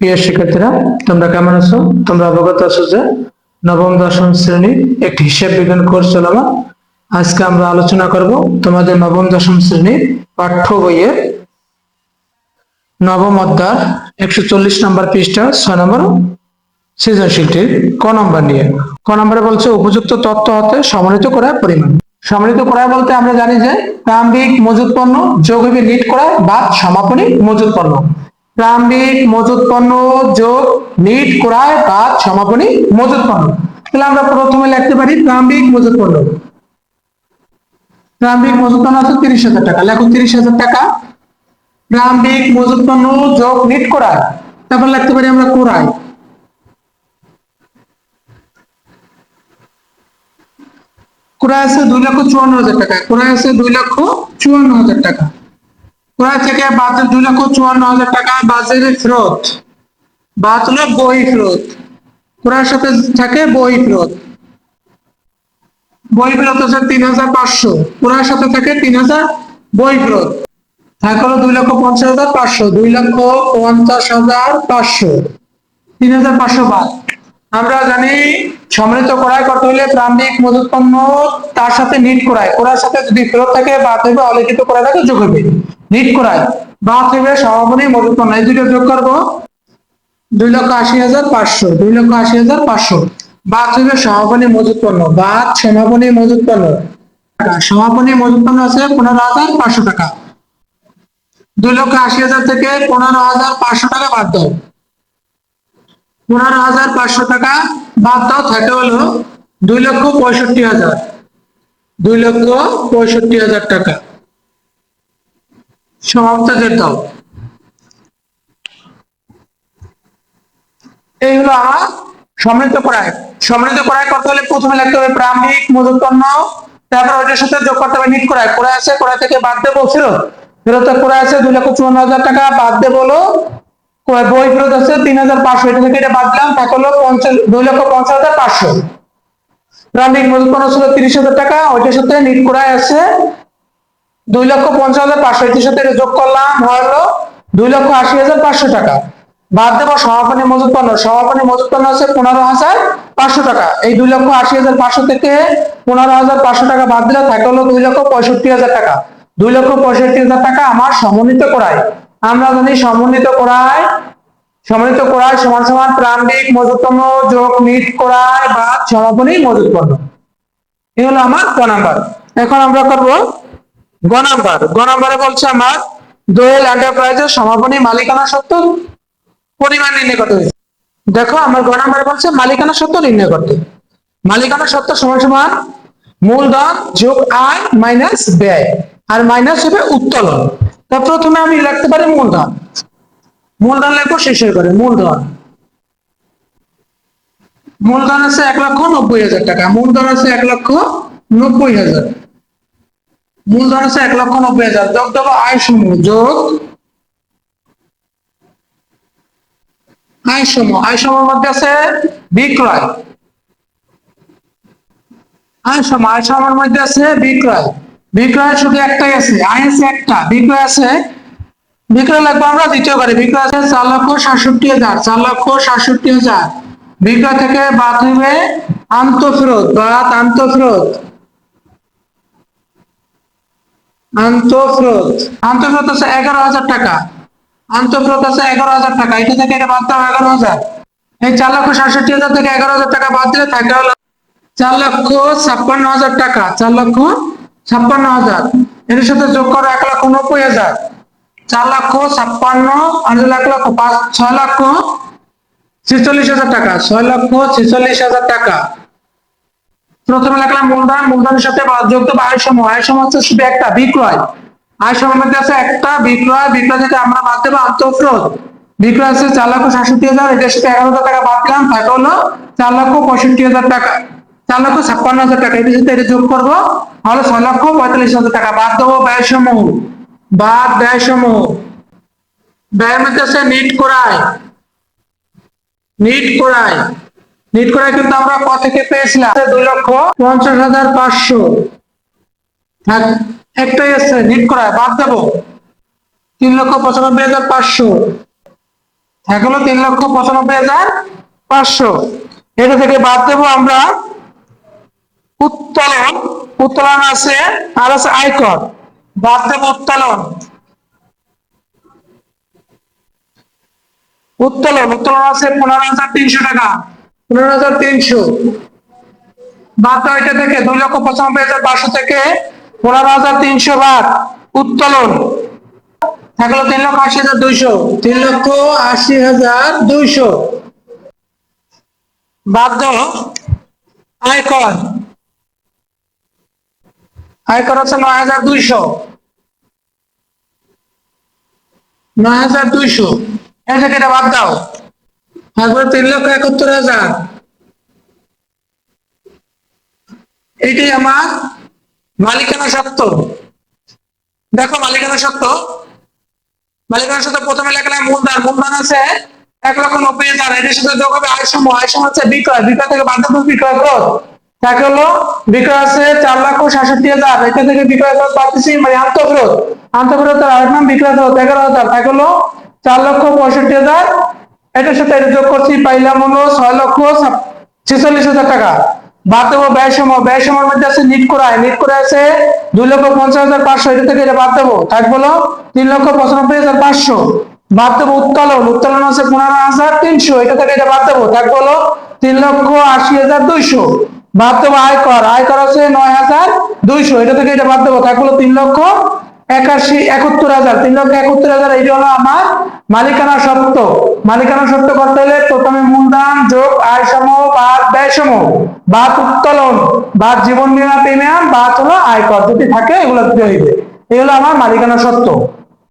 প্রিয় শিক্ষার্থীরা, তোমরা কেমন আছো? তোমরা অবগত আছো যে নবম, দশম শ্রেণির একটি হিসাব বিজ্ঞান কোর্স চলমান। আজকে আমরা আলোচনা করব তোমাদের নবম, দশম শ্রেণির পাঠ্য বইয়ের নবম অধ্যায় একশো চল্লিশ নম্বর পৃষ্ঠা ছয় নম্বর সৃজনশীলটির ক নম্বর নিয়ে। ক নম্বরে বলছে, উপযুক্ত তথ্য হতে সমন্বিত করা পরিমাণ। সমন্বিত করা বলতে আমরা জানি যে প্রারম্ভিক মজুত পণ্য যোগ হবে নিট করা বা সমাপনী মজুত পণ্য। প্রারম্ভিক মজুত পণ্য যোগ নিট করায় বা সমাপনী মজুত পণ্য। তাহলে আমরা প্রথমে লিখতে পারি প্রারম্ভিক মজুত পণ্য। প্রারম্ভিক মজুত পণ্য আছে তিরিশ হাজার টাকা। লেখো তিরিশ হাজার টাকা। প্রারম্ভিক মজুত পণ্য যোগ নিট করায় তারপর লিখতে পারি আমরা কোরায় ক্রয় আছে দুই লক্ষ চুয়ান্ন হাজার টাকা। ক্রয় আছে দুই লক্ষ চুয়ান্ন হাজার টাকা। ক্রয় থেকে বাজার দুই লক্ষ চুয়ান্ন হাজার টাকা বাজারে ফেরত। বাদ হলো বই ফেরত। ক্রয়ের সাথে থাকে বই ফেরত। বই ফেরত আছে তিন হাজার পাঁচশো। ক্রয়ের সাথে থাকে তিন হাজার বই ফেরত। থাকে হলো দুই লক্ষ পঞ্চাশ হাজার পাঁচশো। দুই লক্ষ পঞ্চাশ হাজার পাঁচশো। তিন হাজার পাঁচশো বাদ। আমরা জানি সম্মিলিত ক্রয় করতে হলে প্রারম্ভিক মজুত পণ্য তার সাথে নিট ক্রয়, ক্রয়ের সাথে যদি ফেরত থাকে বাদ হইবে অলিখিত ক্রয় থাকে, যোগ হইবে নিট ক্রয় বাদ হইবে সমাপনী মজুত পণ্য এই দুটো যোগ করব। দুই লক্ষ আশি হাজার পাঁচশো, দুই লক্ষ আশি হাজার পাঁচশো। বাদ হইবে সমাপনী মজুত পণ্য বাদ সমাপনী মজুত পণ্য। সমাপনী মজুত পণ্য আছে পনেরো হাজার পাঁচশো টাকা। দুই লক্ষ আশি হাজার থেকে পনেরো হাজার পাঁচশো টাকা বাদ দাও। পনেরো হাজার পাঁচশো টাকা বাদ দাও, থাকে হলো দুই লক্ষ পঁয়ষট্টি হাজার। দুই লক্ষ পঁয়ষট্টি হাজার টাকা। দাও। এই হলো আমার সমৃদ্ধ করায়। সমৃদ্ধ করায় করতে হলে প্রথমে লিখতে হবে প্রারম্ভিক মজুত তারপর সাথে যোগ করতে হবে নিট করায়। করায় আছে, করায় থেকে বাদ দেবো ফেরত ফেরত করায় আছে, দুই লক্ষ চুয়ান্ন হাজার টাকা। বাদ দেবো বই ফেরত আছে তিন হাজার পাঁচশো। এটা থেকে এটা বাদ দিলাম থাকে হলো পঞ্চাশ, দুই লক্ষ পঞ্চাশ হাজার পাঁচশো। প্রারম্ভিক মজুত পণ্য তিরিশ হাজার টাকা, ওইটার সাথে নিট করায় আছে। দুই লক্ষ পঞ্চাশ হাজার পাঁচশো, এটির সাথে এটা যোগ করলাম, হলো দুই লক্ষ আশি হাজার পাঁচশো টাকা। বাদ দেবো সমাপনী মজুত পণ্য। সমাপনী মজুত আছে পনেরো হাজার পাঁচশো টাকা। এই দুই লক্ষ আশি হাজার পাঁচশো থেকে পনেরো হাজার পাঁচশো টাকা বাদ দিলে থাকে হলো দুই লক্ষ পঁয়ষট্টি হাজার টাকা। দুই লক্ষ পঁয়ষট্টি হাজার টাকা আমার সমন্বিত করায়। আমরা জানি সমন্বিত করায় সমন্বিত করায় সমান সমান প্রারম্ভিক মজুত পণ্য যোগ নিট করায় বা সমাপনী মজুত পণ্য এই হলো আমার ক নাম্বার। এখন আমরা করব গ নাম্বার। গ নাম্বারে বলছে আমার দোয়েল এন্টারপ্রাইজের সমাপনী মালিকানা সত্ত্ব পরিমাণ নির্ণয় করতে হয়েছে। দেখো, আমার গ নাম্বারে বলছে মালিকানা সত্ত্ব নির্ণয় করতে। মালিকানা সত্ত্ব সমান সমান মূলধন যোগ আয় মাইনাস ব্যয়। আর মাইনাস হবে উত্তোলন। তা প্রথমে আমি লিখতে পারি মূলধন। মূলধন লেখো শেষের করে মূলধন। মূলধন আছে এক লক্ষ নব্বই হাজার টাকা। মূলধন আছে এক লক্ষ নব্বই হাজার। মূলধন আছে এক লক্ষ নব্বই হাজার। যোগ দেবো আয় সমূহ যোগ আয় সমূহ। আয় সমূহের মধ্যে আছে বিক্রয়। আয় সমূহ। আয় সমূহের মধ্যে আছে বিক্রয়। বিক্রয় শুধু একটাই আছে আয় একটা। বিক্রয় আছে, বিক্রয় লাগবে আমরা দ্বিতীয় করে বিক্রয় আছে চার লক্ষ সাতষট্টি হাজার, চার লক্ষ সাতষট্টি হাজার। বিক্রয় থেকে বাদ হইবে আন্তঃফেরত বাদ আন্তঃফেরত আন্তঃফেরত আন্তঃফেরত আছে এগারো হাজার টাকা। আন্তঃফেরত আছে এগারো হাজার টাকা। এটা থেকে এটা বাদ দাও, এগারো হাজার। এই চার লক্ষ সাতষট্টি হাজার থেকে এগারো হাজার টাকা বাদ দিলে থাকে হলো চার লক্ষ ছাপ্পান্ন হাজার টাকা। চার লক্ষ ছাপ্পান্ন হাজার। এর সাথে যোগ করো এক লক্ষ নব্বই হাজার। চার লক্ষ ছাপ্পান্ন আর এক লক্ষ পাঁচ, ছয় লক্ষ ছেচল্লিশ হাজার টাকা, ছয় লক্ষ ছেচল্লিশ হাজার টাকা। প্রথমে লিখলাম মূলধন, মূলধনের সাথে বাদ যোগ তো আয় সমূহ। আয় সমূহ হচ্ছে শুধু একটা, বিক্রয়। আয় সমূহের মধ্যে আছে একটা, বিক্রয়। বিক্রয় থেকে আমরা বাদ দেবো আন্তঃফ্রোত বিক্রয় আছে চার লক্ষ সাতষট্টি হাজার। এটার সাথে এগারো হাজার টাকা বাদ দিলাম। থাকে হলো চার লক্ষ পঁয়ষট্টি হাজার টাকা। চার লক্ষ ছাপ্পান্ন হাজার টাকা। এটার সাথে এটা যোগ করব। তাহলে ছয় লক্ষ পঁয়তাল্লিশ হাজার টাকা। বাদ দেবো ব্যয় সমূহ বাদ ব্যয় সমূহ ব্যয়ের মধ্যে আছে নিট করায়। নিট করায়। নিট করায় কিন্তু আমরা ক থেকে পেয়েছিলাম? দুই লক্ষ পঞ্চাশ হাজার পাঁচশো। থাক, একটাই আছে নিট করায়। বাদ দেবো। তিন লক্ষ পঁচানব্বই হাজার পাঁচশো। এক হলো তিন লক্ষ পঁচানব্বই হাজার পাঁচশো। এটা থেকে বাদ দেবো আমরা উত্তোলন উত্তোলন আছে আর আছে আয়কর। বাদ দেবো উত্তোলন। উত্তোলন উত্তোলন আছে পনেরো হাজার তিনশো টাকা। পনেরো হাজার তিনশো। বাদ এটা থেকে দুই লক্ষ পঁচানব্বই হাজার পাঁচশো থেকে পনেরো হাজার তিনশো বাদ। উত্তোলন। থাকল তিন লক্ষ আশি হাজার দুইশো। তিন লক্ষ আশি হাজার দুইশো। বাদ আয়কর। আয়কর হচ্ছে নয় হাজার দুইশো। নয় হাজার দুইশো। এ থেকে এটা বাদ দাও। তারপরে তিন লক্ষ একাত্তর হাজার। এইটাই আমার মালিকানা সত্ত্ব দেখো মালিকানা সত্ত্ব মালিকানা সত্ত্ব প্রথমে লেখলাম মূলধন। মূলধন আছে এক লক্ষ নব্বই হাজার। এটার সাথে যোগ হবে আয় সময় আয় সময় হচ্ছে বিক্রয়। বিক্রয় থেকে দেবো বিক্রয় খরচ। তাকে হলো বিক্রয় আছে চার লক্ষ সাতষট্টি হাজার। এটা থেকে বিক্রয় খরচ পাচ্ছি মানে আন্তঃখরচ আন্তঃখরচ আর নাম বিক্রয় খরচ এগারো হাজার। তাকে হলো চার লক্ষ পঁয়ষট্টি হাজার। এটার সাথে এটা যোগ করছি, পাইলাম হলো ছয় লক্ষ ছেচল্লিশ হাজার টাকা। বাদ দেবো ব্যয় সময় মধ্যে আছে নিট করায়। নিট করে আছে দুই লক্ষ পঞ্চাশ হাজার পাঁচশো। এটা থেকে এটা বাদ দেবো। থাকব হলো তিন লক্ষ পঁচানব্বই হাজার পাঁচশো। বাদ দেবো উত্তোলন উত্তোলন আছে পনেরো হাজার তিনশো। এটা থেকে এটা বাদ দেবো। থাকব হলো তিন লক্ষ আশি হাজার দুইশো। বাদ দেবো আয়কর আয়কর আছে নয় হাজার দুইশো। এটা থেকে এটা বাদ দেবো। থাকব হলো তিন লক্ষ একাশি, একাত্তর হাজার। তিন লক্ষ একাত্তর হাজার, এইটা হলো আমার মালিকানা সত্ত্ব মালিকানা সত্ত্ব করতে হলে প্রথমে মূলধন, যোগ আয় সম বাদ ব্যয় সম বাদ উত্তোলন, বাদ জীবন বীমা, প্রিমিয়াম, বাদ হলো আয়কর যদি থাকে, এগুলো দিতে হইবে। এই হলো আমার মালিকানা সত্ত্ব